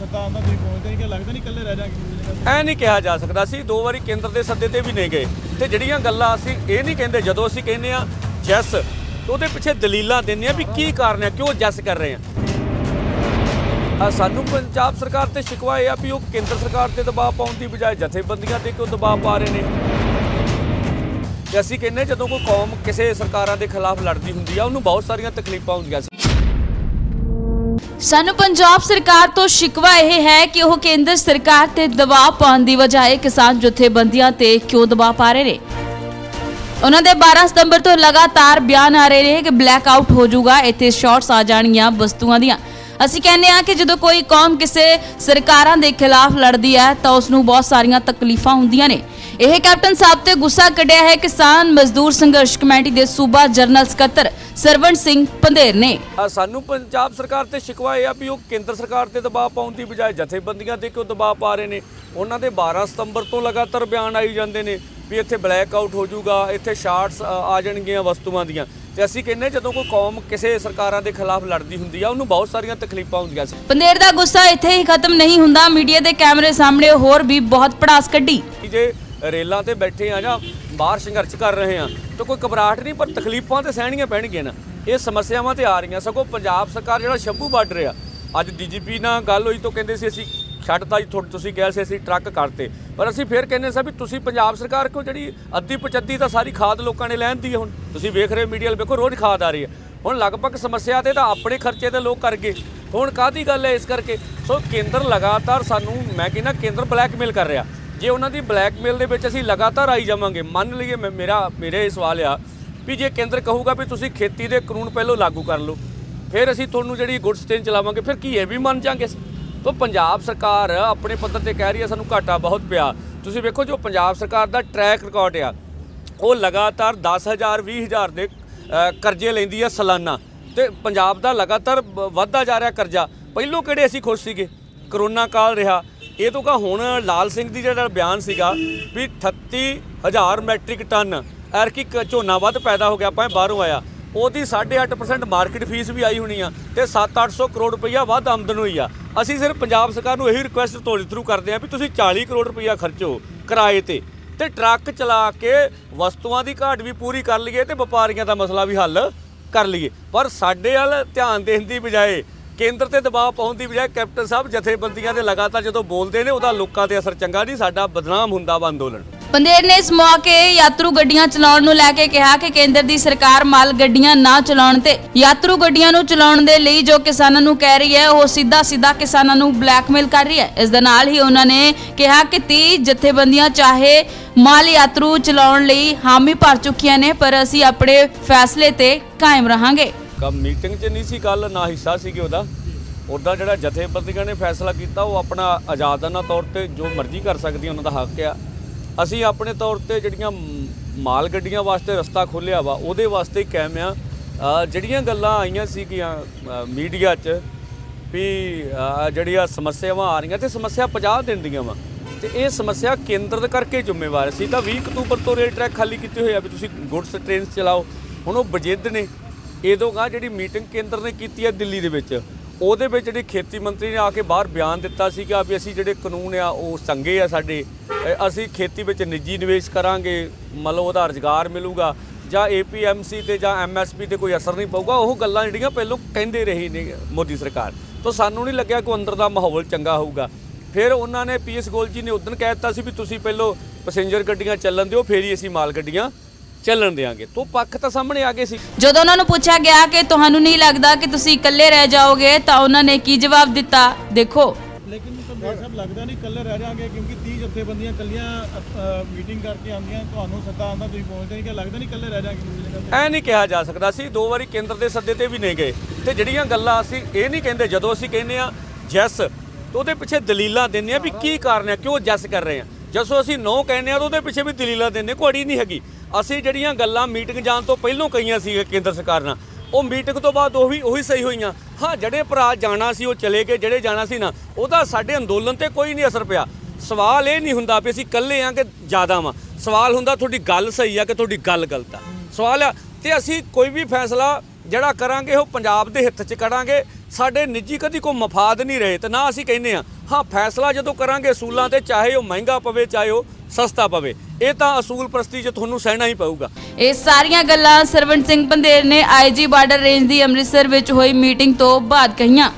ਸੱਤਾ ਆਉਂਦਾ ਤੁਸੀਂ ਪਹੁੰਚਦੇ ਨਹੀਂ, ਕਿ ਲੱਗਦਾ ਨਹੀਂ ਇਕੱਲੇ ਰਹਿ ਜਾਗੇ ਐ ਨਹੀਂ ਕਿਹਾ ਜਾ ਸਕਦਾ ਸੀ, ਦੋ ਵਾਰੀ ਕੇਂਦਰ ਦੇ ਸੱਦੇ ਤੇ ਵੀ ਨਹੀਂ ਗਏ। ਤੇ ਜਿਹੜੀਆਂ ਗੱਲਾਂ ਅਸੀਂ ਇਹ ਨਹੀਂ ਕਹਿੰਦੇ, ਜਦੋਂ ਅਸੀਂ ਕਹਿੰਦੇ ਆ ਜੈਸ, ਤੇ ਉਹਦੇ ਪਿੱਛੇ ਦਲੀਲਾਂ ਦਿੰਦੇ ਆ ਵੀ ਕੀ ਕਾਰਨ ਹੈ, ਕਿਉਂ ਜੈਸ ਕਰ ਰਹੇ ਆ ਆ ਸਾਨੂੰ ਪੰਜਾਬ ਸਰਕਾਰ ਤੇ ਸ਼ਿਕਵਾ ਇਹ ਆ ਵੀ ਉਹ ਕੇਂਦਰ ਸਰਕਾਰ ਤੇ ਦਬਾਅ ਪਾਉਣ ਦੀ ਬਜਾਏ ਜਥੇਬੰਦੀਆਂ ਤੇ ਕਿਉਂ ਦਬਾਅ ਪਾ ਰਹੇ ਨੇ। ਤੇ ਅਸੀਂ ਕਹਿੰਦੇ ਜਦੋਂ ਕੋਈ ਕੌਮ ਕਿਸੇ ਸਰਕਾਰਾਂ ਦੇ ਖਿਲਾਫ ਲੜਦੀ ਹੁੰਦੀ ਆ, ਉਹਨੂੰ ਬਹੁਤ ਸਾਰੀਆਂ ਤਕਲੀਫਾਂ ਹੁੰਦੀਆਂ ਸੀ। ਸਾਨੂੰ ਪੰਜਾਬ ਸਰਕਾਰ ਤੋਂ ਸ਼ਿਕਵਾ ਇਹ ਹੈ ਕਿ ਉਹ ਕੇਂਦਰ ਸਰਕਾਰ ਤੇ ਦਬਾਅ ਪਾਉਣ ਦੀ ਬਜਾਏ ਕਿਸਾਨ ਜਥੇਬੰਦੀਆਂ ਤੇ ਕਿਉਂ ਦਬਾਅ ਪਾ ਰਹੇ ਨੇ? ਉਹਨਾਂ ਦੇ 12 ਸਤੰਬਰ ਤੋਂ ਲਗਾਤਾਰ ਬਿਆਨ ਆ ਰਹੇ ਨੇ ਕਿ ਬਲੈਕ ਆਊਟ ਹੋ ਜਾਊਗਾ, ਇੱਥੇ ਸ਼ਾਰਟਸ ਆ ਜਾਣਗੀਆਂ ਵਸਤੂਆਂ ਦੀਆਂ। ਅਸੀਂ ਕਹਿੰਦੇ ਆ ਕਿ ਜਦੋਂ ਕੋਈ ਕੌਮ ਕਿਸੇ ਸਰਕਾਰਾਂ ਦੇ ਖਿਲਾਫ ਲੜਦੀ ਹੈ ਤਾਂ ਉਸ ਨੂੰ ਬਹੁਤ ਸਾਰੀਆਂ ਤਕਲੀਫਾਂ ਹੁੰਦੀਆਂ ਨੇ। ਇਹ ਕੈਪਟਨ ਸਾਹਿਬ ਤੇ ਗੁੱਸਾ ਕੱਢਿਆ ਹੈ ਕਿਸਾਨ ਮਜ਼ਦੂਰ ਸੰਘਰਸ਼ ਕਮੇਟੀ ਦੇ ਸੂਬਾ ਜਨਰਲ ਸਕੱਤਰ ਸਰਵਣ ਸਿੰਘ ਪੰਧੇਰ ਨੇ। ਸਾਨੂੰ ਪੰਜਾਬ ਸਰਕਾਰ ਤੇ ਸ਼ਿਕਵਾ ਇਹ ਆ ਵੀ ਉਹ ਕੇਂਦਰ ਸਰਕਾਰ ਤੇ ਦਬਾਅ ਪਾਉਣ ਦੀ ਬਜਾਏ ਜਥੇਬੰਦੀਆਂ ਤੇ ਕਿਉਂ ਦਬਾਅ ਪਾ ਰਹੇ ਨੇ? ਉਹਨਾਂ ਦੇ 12 ਸਤੰਬਰ ਤੋਂ ਲਗਾਤਾਰ ਬਿਆਨ ਆਈ ਜਾਂਦੇ ਨੇ ਵੀ ਇੱਥੇ ਬਲੈਕ ਆਊਟ ਹੋ ਜਾਊਗਾ ਇੱਥੇ ਸ਼ਾਰਟਸ ਆ ਜਾਣਗੀਆਂ ਵਸਤੂਆਂ ਦੀਆਂ। ਤੇ ਅਸੀਂ ਕਹਿੰਦੇ ਜਦੋਂ ਕੋਈ ਕੌਮ ਕਿਸੇ ਸਰਕਾਰਾਂ ਦੇ ਖਿਲਾਫ ਲੜਦੀ ਹੁੰਦੀ ਆ ਉਹਨੂੰ ਬਹੁਤ ਸਾਰੀਆਂ ਤਕਲੀਫਾਂ ਹੁੰਦੀਆਂ ਸੀ। ਪੰਧੇਰ ਦਾ ਗੁੱਸਾ ਇੱਥੇ ਹੀ ਖਤਮ ਨਹੀਂ ਹੁੰਦਾ। ਮੀਡੀਆ ਦੇ ਕੈਮਰੇ ਸਾਹਮਣੇ ਹੋਰ ਵੀ ਬਹੁਤ ਪੜਾਸ ਕੱਢੀ। ਜੇ ਰੇਲਾਂ ਤੇ ਬੈਠੇ ਆ ਜਾਂ ਬਾਹਰ ਸੰਘਰਸ਼ ਕਰ ਰਹੇ ਆ, ਤਾਂ ਕੋਈ ਘਬਰਾਹਟ ਨਹੀਂ, ਪਰ ਤਕਲੀਫਾਂ ਤੇ ਸਹਿਣੀਆਂ ਪੈਣਗੀਆਂ ਨਾ। ਇਹ ਸਮੱਸਿਆਵਾਂ ਤੇ ਆ ਰਹੀਆਂ। ਸਗੋਂ ਪੰਜਾਬ ਸਰਕਾਰ ਜਿਹੜਾ ਸ਼ੰਭੂ ਬਾਰਡਰ ਆ, ਅੱਜ ਡੀਜੀਪੀ ਨਾਲ ਗੱਲ ਹੋਈ ਤਾਂ ਕਹਿੰਦੇ ਸੀ ਅਸੀਂ ਛੱਡਤਾ ਜੀ ਥੋੜ੍ਹ- ਤੁਸੀਂ ਕਿਹਾ ਸੀ ਅਸੀਂ ਟਰੱਕ ਕਰਤੇ। ਪਰ ਅਸੀਂ ਫੇਰ ਕਹਿੰਦੇ ਸਾਂ ਵੀ ਤੁਸੀਂ ਪੰਜਾਬ ਸਰਕਾਰ ਕਿਉਂ ਜਿਹੜੀ ਅੱਧੀ ਪਚੱਧੀ ਤਾਂ ਸਾਰੀ ਖਾਦ ਲੋਕਾਂ ਨੇ ਲੈਂਦੀ ਹੈ ਹੁਣ। ਤੁਸੀਂ ਵੇਖ ਰਹੇ ਮੀਡੀਆ ਵੇਖੋ ਰੋਜ਼ ਖਾਦ ਆ ਰਹੀ ਹੈ ਹੁਣ ਲਗਭਗ ਸਮੱਸਿਆ ਤੇ ਤਾਂ ਆਪਣੇ ਖਰਚੇ ਤੇ ਲੋਕ ਕਰ ਗਏ। ਹੁਣ ਕਾਹਦੀ ਗੱਲ ਹੈ ਇਸ ਕਰਕੇ? ਸੋ ਕੇਂਦਰ ਲਗਾਤਾਰ ਸਾਨੂੰ, ਮੈਂ ਕਹਿੰਦਾ ਕੇਂਦਰ ਬਲੈਕਮੇਲ ਕਰ ਰਿਹਾ। ਜੇ ਉਹਨਾਂ ਦੀ ਬਲੈਕਮੇਲ ਦੇ ਵਿੱਚ ਅਸੀਂ ਲਗਾਤਾਰ ਆਈ ਜਾਵਾਂਗੇ, ਮੰਨ ਲਈਏ ਮੈਂ- ਮੇਰਾ, ਮੇਰੇ ਇਹ ਸਵਾਲ ਆ ਵੀ ਜੇ ਕੇਂਦਰ ਕਹੂਗਾ ਵੀ ਤੁਸੀਂ ਖੇਤੀ ਦੇ ਕਾਨੂੰਨ ਪਹਿਲਾਂ ਲਾਗੂ ਕਰ ਲਓ, ਫਿਰ ਅਸੀਂ ਤੁਹਾਨੂੰ ਜਿਹੜੀ ਗੁੱਡਸ ਟ੍ਰੇਨ ਚਲਾਵਾਂਗੇ, ਫਿਰ ਕੀ ਇਹ ਵੀ ਮੰਨ ਜਾਾਂਗੇ ਤਾਂ ਪੰਜਾਬ ਸਰਕਾਰ ਆਪਣੇ ਪੱਧਰ ਤੇ ਕਹਿ ਰਹੀ ਹੈ, ਸਾਨੂੰ ਘਾਟਾ ਬਹੁਤ ਪਿਆ। ਤੁਸੀਂ ਵੇਖੋ ਜੋ ਪੰਜਾਬ ਸਰਕਾਰ ਦਾ ਟਰੈਕ ਰਿਕਾਰਡ ਆ, ਉਹ ਲਗਾਤਾਰ 10000 20000 ਦੇ ਕਰਜ਼ੇ ਲੈਂਦੀ ਆ ਸਾਲਾਨਾ। ਤੇ ਪੰਜਾਬ ਦਾ ਲਗਾਤਾਰ ਬ- ਵੱਧਦਾ ਜਾ ਰਿਹਾ ਕਰਜ਼ਾ। ਪਹਿਲੋਂ ਕਿਹੜੇ ਅਸੀਂ ਖੁਸ਼ ਸੀਗੇ? ਕਰੋਨਾ ਕਾਲ ਰਿਹਾ ਇਹ ਤੋਂ ਕਾ ਹੁਣ ਲਾਲ ਸਿੰਘ ਦੀ ਜਿਹੜਾ ਬਿਆਨ ਸੀਗਾ ਵੀ 38000 ਮੈਟ੍ਰਿਕ ਟਨ ਐਰਕੀ ਕ- ਝੋਨਾ ਵੱਧ ਪੈਦਾ ਹੋ ਗਿਆ ਭਾਵੇਂ ਬਾਹਰੋਂ ਆਇਆ। ਉਹਦੀ 8.5% ਮਾਰਕੀਟ ਫੀਸ ਵੀ ਆਈ ਹੋਣੀ ਆ ਤੇ 7-800 ਕਰੋੜ ਰੁਪਈਆ ਵੱਧ ਆਮਦਨ ਹੋਈ ਆ। ਅਸੀਂ ਸਿਰਫ ਪੰਜਾਬ ਸਰਕਾਰ ਨੂੰ ਇਹੀ ਰਿਕੁਐਸਟ ਤੁਹਾਡੇ ਥਰੂ ਕਰਦੇ ਆ ਵੀ ਤੁਸੀਂ 40 ਕਰੋੜ ਰੁਪਈਆ ਖਰਚੋ ਕਿਰਾਏ ਤੇ ਤੇ ਟਰੱਕ ਚਲਾ ਕੇ ਵਸਤੂਆਂ ਦੀ ਘਾਟ ਵੀ ਪੂਰੀ ਕਰ ਲਈਏ ਤੇ ਵਪਾਰੀਆਂ ਦਾ ਮਸਲਾ ਵੀ ਹੱਲ ਕਰ ਲਈਏ। ਪਰ ਸਾਡੇ ਵੱਲ ਧਿਆਨ ਦੇਣ ਦੀ ਬਜਾਏ ਕੇਂਦਰ ਤੇ ਦਬਾਅ ਪਾਉਣ ਦੀ ਬਜਾਏ ਕੈਪਟਨ ਸਾਹਿਬ ਜਥੇਬੰਦੀਆਂ ਦੇ ਲਗਾਤਾਰ ਜਦੋਂ ਬੋਲਦੇ ਨੇ, ਉਹਦਾ ਲੋਕਾਂ ਤੇ ਅਸਰ ਚੰਗਾ ਨਹੀਂ, ਸਾਡਾ ਬਦਨਾਮ ਹੁੰਦਾ ਵਾ ਅੰਦੋਲਨ। ਪੰਧੇਰ ਨੇ ਇਸ ਮੌਕੇ ਯਾਤਰੂ ਗੱਡੀਆਂ ਚਲਾਉਣ ਨੂੰ ਲੈ ਕੇ ਕਿਹਾ ਕਿ ਕੇਂਦਰ ਦੀ ਸਰਕਾਰ ਮਾਲ ਗੱਡੀਆਂ ਨਾ ਚਲਾਉਣ ਤੇ ਯਾਤਰੂ ਗੱਡੀਆਂ ਨੂੰ ਚਲਾਉਣ ਦੇ ਲਈ ਜੋ ਕਿਸਾਨਾਂ ਨੂੰ ਕਹਿ ਰਹੀ ਹੈ, ਉਹ ਸਿੱਧਾ ਸਿੱਧਾ ਕਿਸਾਨਾਂ ਨੂੰ ਬਲੈਕਮੇਲ ਕਰ ਰਹੀ ਹੈ। ਇਸ ਦੇ ਨਾਲ ਹੀ ਉਹਨਾਂ ਨੇ ਕਿਹਾ ਕਿ 30 ਜਥੇਬੰਦੀਆਂ ਚਾਹੇ ਮਾਲ ਯਾਤਰੂ ਚਲਾਉਣ ਲਈ ਹਾਮੀ ਭਰ ਚੁੱਕੀਆਂ ਨੇ, ਪਰ ਅਸੀਂ ਆਪਣੇ ਫੈਸਲੇ ਤੇ ਕਾਇਮ ਰਹਾਂਗੇ। ਕਮ ਮੀਟਿੰਗ 'ਚ ਨਹੀਂ ਸੀ ਗੱਲ ਨਾ ਹਿੱਸਾ ਸੀ ਕਿ ਉਹਦਾ। ਉਹਦਾ ਜਿਹੜਾ ਜਥੇਬੰਦੀਆਂ ਨੇ ਫੈਸਲਾ ਕੀਤਾ, ਉਹ ਆਪਣਾ ਆਜ਼ਾਦਾਨਾ ਤੌਰ ਤੇ, ਜੋ ਮਰਜ਼ੀ ਕਰ ਸਕਦੀ ਉਹਨਾਂ ਦਾ ਹੱਕ ਆ। ਅਸੀਂ ਆਪਣੇ ਤੌਰ ਤੇ ਜਿਹੜੀਆਂ ਮਾਲ ਗੱਡੀਆਂ ਵਾਸਤੇ ਰਸਤਾ ਖੋਲ੍ਹਿਆ ਵਾ, ਉਹਦੇ ਵਾਸਤੇ ਹੀ ਕਾਇਮ ਆ। ਜਿਹੜੀਆਂ ਗੱਲਾਂ ਆਈਆਂ ਸੀਗੀਆਂ ਮੀਡੀਆ 'ਚ ਵੀ ਜਿਹੜੀਆਂ ਸਮੱਸਿਆਵਾਂ ਆ ਰਹੀਆਂ ਤੇ ਸਮੱਸਿਆ 50 ਦਿਨ ਦੀਆਂ ਵਾ। ਤੇ ਇਹ ਸਮੱਸਿਆ ਕੇਂਦਰ ਦੇ ਕਰਕੇ ਜ਼ਿੰਮੇਵਾਰ ਸੀ ਤਾਂ 20 ਅਕਤੂਬਰ ਤੋਂ ਰੇਲ ਟਰੈਕ ਖਾਲੀ ਕੀਤੇ ਹੋਏ ਆ ਵੀ ਤੁਸੀਂ ਗੁੱਡਸ ਟ੍ਰੇਨਸ ਚਲਾਓ। ਹੁਣ ਉਹ ਬਜਿੱਦ ਨੇ ਇਦੋਂ ਗਾ ਜਿਹੜੀ ਮੀਟਿੰਗ ਕੇਂਦਰ ਨੇ ਕੀਤੀ ਹੈ ਦਿੱਲੀ ਦੇ ਵਿੱਚ, ਉਹਦੇ ਵਿੱਚ ਜਿਹੜੀ ਖੇਤੀ ਮੰਤਰੀ ਨੇ ਆ ਕੇ ਬਾਹਰ ਬਿਆਨ ਦਿੱਤਾ ਸੀਗਾ ਵੀ ਅਸੀਂ ਜਿਹੜੇ ਕਾਨੂੰਨ ਆ, ਉਹ ਸੰਗੇ ਆ ਸਾਡੇ ਅਸੀਂ ਖੇਤੀ ਵਿੱਚ ਨਿੱਜੀ ਨਿਵੇਸ਼ ਕਰਾਂਗੇ, ਮਤਲਬ ਉਹਦਾ ਰੁਜ਼ਗਾਰ ਮਿਲੂਗਾ, ਜਾਂ ਏਪੀਐਮਸੀ ਤੇ ਜਾਂ ਐਮਐਸਪੀ ਤੇ ਕੋਈ ਅਸਰ ਨਹੀਂ ਪਊਗਾ, ਉਹ ਗੱਲਾਂ ਜਿਹੜੀਆਂ ਪਹਿਲਾਂ ਕਹਿੰਦੇ ਰਹੇ ਨੇ ਮੋਦੀ ਸਰਕਾਰ। ਤੋਂ ਸਾਨੂੰ ਨਹੀਂ ਲੱਗਿਆ ਕਿ ਅੰਦਰ ਦਾ ਮਾਹੌਲ ਚੰਗਾ ਹੋਊਗਾ। ਫਿਰ ਉਹਨਾਂ ਨੇ ਪੀਐਸ ਗੋਲ ਜੀ ਨੇ ਉਦੋਂ ਕਹਿ ਦਿੱਤਾ ਸੀ ਵੀ ਤੁਸੀਂ ਪਹਿਲਾਂ ਪੈਸੇਂਜਰ ਗੱਡੀਆਂ ਚੱਲਣ ਦਿਓ, ਫੇਰ ਹੀ ਅਸੀਂ ਮਾਲ ਗੱਡੀਆਂ ਚੱਲਣ ਦੇਾਂਗੇ ਤੋਂ ਪੱਖ ਤਾਂ ਸਾਹਮਣੇ ਆ ਗਏ ਸੀ। ਜਦੋਂ ਉਹਨਾਂ ਨੂੰ ਪੁੱਛਿਆ ਗਿਆ ਕਿ ਤੁਹਾਨੂੰ ਨਹੀਂ ਲੱਗਦਾ ਕਿ ਤੁਸੀਂ ਇਕੱਲੇ ਰਹਿ ਜਾਓਗੇ ਤਾਂ ਉਹਨਾਂ ਨੇ ਕੀ ਜਵਾਬ ਦਿੱਤਾ? ਦੇਖੋ। ਲੇਕਿਨ ਪੰਦੇਰ ਸਾਹਿਬ ਲੱਗਦਾ ਨਹੀਂ ਇਕੱਲੇ ਰਹਿ ਜਾਗੇ ਕਿਉਂਕਿ 30 ਜਥੇਬੰਦੀਆਂ ਇਕੱਲੀਆਂ ਮੀਟਿੰਗ ਕਰਕੇ ਆਉਂਦੀਆਂ ਤੁਹਾਨੂੰ ਸੱਤਾ ਆਉਂਦਾ ਤੁਸੀਂ ਪਹੁੰਚਦੇ ਨਹੀਂ ਕਿ ਲੱਗਦਾ ਨਹੀਂ ਇਕੱਲੇ ਰਹਿ ਜਾਗੇ? ਐ ਨਹੀਂ ਕਿਹਾ ਜਾ ਸਕਦਾ ਸੀ ਦੋ ਵਾਰੀ ਕੇਂਦਰ ਦੇ ਸੱਦੇ ਤੇ ਵੀ ਨਹੀਂ ਗਏ। ਤੇ ਜਿਹੜੀਆਂ ਗੱਲਾਂ ਅਸੀਂ ਇਹ ਨਹੀਂ ਕਹਿੰਦੇ ਜਦੋਂ ਅਸੀਂ ਕਹਿੰਦੇ ਆ ਜੈਸ ਤੇ ਉਹਦੇ ਪਿੱਛੇ ਦਲੀਲਾਂ ਦਿੰਦੇ ਆ ਵੀ ਕੀ ਕਾਰਨ ਹੈ ਕਿਉਂ ਜੈਸ ਕਰ ਰਹੇ ਆ ਜਦੋਂ ਅਸੀਂ ਨੋ ਕਹਿੰਦੇ ਆ ਤਾਂ ਉਹਦੇ ਪਿੱਛੇ ਵੀ ਦਲੀਲਾਂ ਦਿੰਦੇ ਕੋਈ ਨਹੀਂ ਹੈਗੀ। ਅਸੀਂ ਜਿਹੜੀਆਂ ਗੱਲਾਂ ਮੀਟਿੰਗ ਜਾਣ ਤੋਂ ਪਹਿਲਾਂ ਕਹੀਆਂ ਸੀ ਕੇਂਦਰ ਸਰਕਾਰ ਨਾਲ, ਉਹ ਮੀਟਿੰਗ ਤੋਂ ਬਾਅਦ ਉਹ ਵੀ ਉਹੀ ਸਹੀ ਹੋਈਆਂ। ਹਾਂ, ਜਿਹੜੇ ਭਰਾ ਜਾਣਾ ਸੀ, ਉਹ ਚਲੇ ਗਏ, ਜਿਹੜੇ ਜਾਣਾ ਸੀ ਨਾ, ਉਹਦਾ ਸਾਡੇ ਅੰਦੋਲਨ ਤੇ ਕੋਈ ਨਹੀਂ ਅਸਰ ਪਿਆ। ਸਵਾਲ ਇਹ ਨਹੀਂ ਹੁੰਦਾ ਵੀ ਅਸੀਂ ਇਕੱਲੇ ਆ ਕਿ ਜ਼ਿਆਦਾ ਵਾਂ। ਸਵਾਲ ਹੁੰਦਾ ਤੁਹਾਡੀ ਗੱਲ ਸਹੀ ਆ ਕਿ ਤੁਹਾਡੀ ਗੱਲ ਗਲਤ ਆ। ਸਵਾਲ ਆ, ਤੇ ਅਸੀਂ ਕੋਈ ਵੀ ਫੈਸਲਾ ਜਿਹੜਾ ਕਰਾਂਗੇ, ਉਹ ਪੰਜਾਬ ਦੇ ਹਿੱਤ 'ਚ ਕਰਾਂਗੇ। ਸਾਡੇ ਨਿੱਜੀ ਕਦੀ ਕੋਈ ਮਫਾਦ ਨਹੀਂ ਰਹੇ, ਤੇ ਨਾ ਅਸੀਂ ਕਹਿੰਦੇ ਆ, ਹਾਂ, ਫੈਸਲਾ ਜਦੋਂ ਕਰਾਂਗੇ ਅਸੂਲਾਂ ਤੇ ਚਾਹੇ ਉਹ ਮਹਿੰਗਾ ਪਵੇ, ਚਾਹੇ ਉਹ ਸਸਤਾ ਪਵੇ। ਇਹ ਤਾਂ ਅਸੂਲ ਪ੍ਰਸਤੀ 'ਚ ਤੁਹਾਨੂੰ ਸਹਿਣਾ ਹੀ ਪਊਗਾ। ਇਹ ਸਾਰੀਆਂ ਗੱਲਾਂ ਸਰਵਣ ਸਿੰਘ ਪੰਦੇਰ ਨੇ ਆਈਜੀ ਬਾਰਡਰ ਰੇਂਜ ਦੀ ਅੰਮ੍ਰਿਤਸਰ ਵਿੱਚ ਹੋਈ ਮੀਟਿੰਗ ਤੋਂ ਬਾਅਦ ਕਹੀਆਂ।